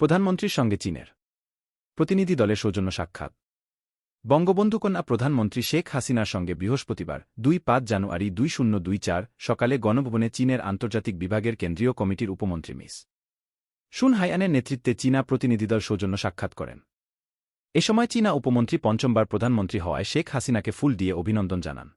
প্রধানমন্ত্রীর সঙ্গে চীনের প্রতিনিধি দলের সৌজন্য সাক্ষাৎ। বঙ্গবন্ধু কন্যা প্রধানমন্ত্রী শেখ হাসিনার সঙ্গে বৃহস্পতিবার দুই পাঁচ জানুয়ারি দুই শূন্য দুই চার সকালে গণভবনে চীনের আন্তর্জাতিক বিভাগের কেন্দ্রীয় কমিটির উপমন্ত্রী মিস সুন হাইয়ানের নেতৃত্বে চীনা প্রতিনিধিদল সৌজন্য সাক্ষাৎ করেন। এ সময় চীনা উপমন্ত্রী পঞ্চমবার প্রধানমন্ত্রী হওয়ায় শেখ হাসিনাকে ফুল দিয়ে অভিনন্দন জানান।